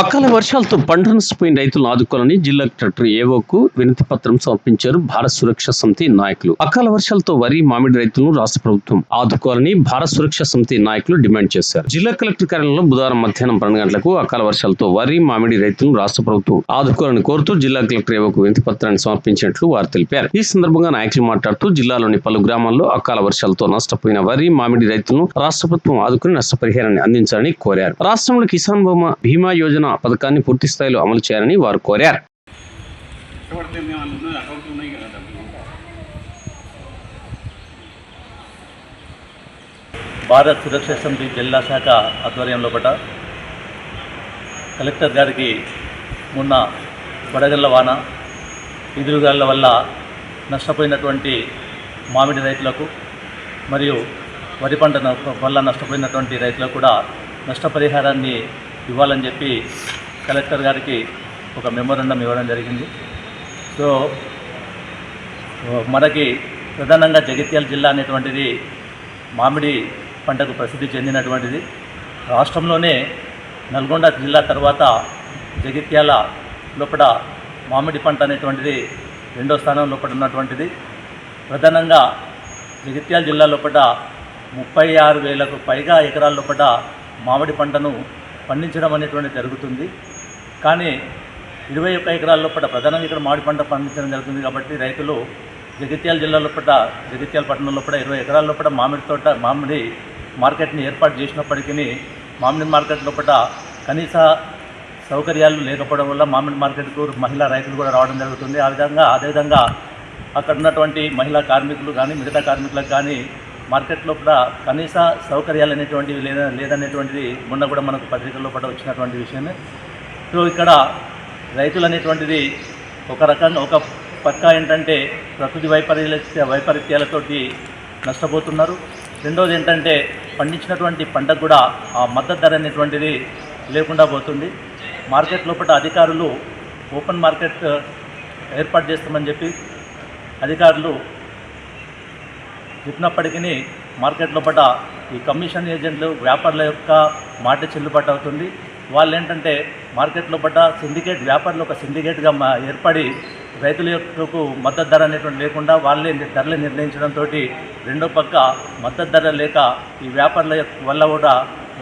అకాల వర్షాలతో పంట నష్టపోయిన రైతులను ఆదుకోవాలని జిల్లా కలెక్టర్ ఏవోకు వినతి పత్రం సమర్పించారు భారత సురక్ష సమితి నాయకులు. అకాల వర్షాలతో వరి మామిడి రైతులను రాష్ట్ర ప్రభుత్వం ఆదుకోవాలని భారత సురక్ష సమితి నాయకులు డిమాండ్ చేశారు. జిల్లా కలెక్టర్ కార్యాలయంలో బుధవారం మధ్యాహ్నం పన్నెండు గంటలకు అకాల వర్షాలతో వరి మామిడి రైతులను రాష్ట్ర ప్రభుత్వం ఆదుకోవాలని కోరుతూ జిల్లా కలెక్టర్ ఏవోకు వినతి పత్రాన్ని సమర్పించినట్లు వారు తెలిపారు. ఈ సందర్భంగా నాయకులు మాట్లాడుతూ జిల్లాలోని పలు గ్రామాల్లో అకాల వర్షాలతో నష్టపోయిన వరి మామిడి రైతులను రాష్ట్ర ప్రభుత్వం ఆదుకుని నష్టపరిహారాన్ని అందించాలని కోరారు. రాష్ట్రంలో కిసాన్ బొమ్మ భీమా యోజన పథకాన్ని పూర్తి స్థాయిలో అమలు చేయాలని వారు కోరారు. భారత భారత్ సురక్ష సమితి జిల్లా శాఖ ఆధ్వర్యంలో పట కలెక్టర్ గారికి మొన్న వడగల్ల వాన ఎదురుగాళ్ళ వల్ల నష్టపోయినటువంటి మామిడి రైతులకు మరియు వరి పంట వల్ల నష్టపోయినటువంటి రైతులకు కూడా నష్టపరిహారాన్ని ఇవ్వాలని చెప్పి కలెక్టర్ గారికి ఒక మెమోరండం ఇవ్వడం జరిగింది. సో మనకి ప్రధానంగా జగిత్యాల జిల్లా అనేటువంటిది మామిడి పంటకు ప్రసిద్ధి చెందినటువంటిది. రాష్ట్రంలోనే నల్గొండ జిల్లా తర్వాత జగిత్యాల లోపల మామిడి పంట అనేటువంటిది రెండో స్థానం లోపల ఉన్నటువంటిది. ప్రధానంగా జగిత్యాల జిల్లా లోపల ముప్పై ఆరు వేలకు పైగా ఎకరాల లోపల మామిడి పంటను పండించడం అనేటువంటి జరుగుతుంది. కానీ ఇరవై ఒక్క ఎకరాల లోపల ప్రధానంగా ఇక్కడ మామిడి పంట పండించడం జరుగుతుంది కాబట్టి రైతులు జగిత్యాల జిల్లా లోపల జగిత్యాల పట్టణం లోపల ఇరవై ఎకరాల లోపల మామిడి తోట మామిడి మార్కెట్ని ఏర్పాటు చేసినప్పటికీ మామిడి మార్కెట్ లోపల కనీస సౌకర్యాలు లేకపోవడం వల్ల మామిడి మార్కెట్కు మహిళా రైతులు కూడా రావడం జరుగుతుంది. ఆ విధంగా అదేవిధంగా అక్కడ ఉన్నటువంటి మహిళా కార్మికులు కానీ మిగతా కార్మికులకు కానీ మార్కెట్ లోపల కనీస సౌకర్యాలు అనేటువంటివి లేదా లేదనేటువంటిది మొన్న కూడా మనకు పత్రికల్లో కూడా వచ్చినటువంటి విషయమే. సో ఇక్కడ రైతులు అనేటువంటిది ఒక రకంగా ఒక పక్క ఏంటంటే ప్రకృతి వైపరీత్య వైపరీత్యాలతోటి నష్టపోతున్నారు. రెండోది ఏంటంటే పండించినటువంటి పంటకు కూడా ఆ మద్దతు ధర అనేటువంటిది లేకుండా పోతుంది. మార్కెట్ లోపల అధికారులు ఓపెన్ మార్కెట్ ఏర్పాటు చేస్తామని చెప్పి అధికారులు చెప్పినప్పటికీ మార్కెట్ లోపల ఈ కమిషన్ ఏజెంట్లు వ్యాపారుల యొక్క మాట చెల్లుబాటు అవుతుంది. వాళ్ళు ఏంటంటే మార్కెట్ లోపల సిండికేట్ వ్యాపారులు ఒక సిండికేట్గా ఏర్పడి రైతుల యొక్క మద్దతు ధర అనేటువంటి లేకుండా వాళ్ళే ధరలు నిర్ణయించడంతో రెండో పక్క మద్దతు ధర లేక ఈ వ్యాపారుల యొక్క వల్ల కూడా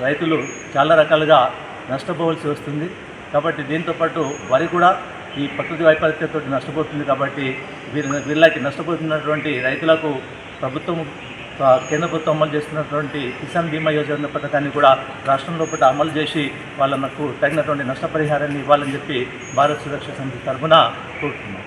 రైతులు చాలా రకాలుగా నష్టపోవాల్సి వస్తుంది. కాబట్టి దీంతో పాటు వరి కూడా ఈ ప్రకృతి వైపరీత్యంతో నష్టపోతుంది కాబట్టి వీరి వీళ్ళకి నష్టపోతున్నటువంటి రైతులకు ప్రభుత్వం కేంద్ర ప్రభుత్వం అమలు చేస్తున్నటువంటి కిసాన్ బీమా యోజన పథకాన్ని కూడా రాష్ట్రం లోపల అమలు చేసి వాళ్ళకు తగినటువంటి నష్టపరిహారాన్ని ఇవ్వాలని చెప్పి భారత్ సురక్ష సమితి తరఫున కోరుతున్నాం.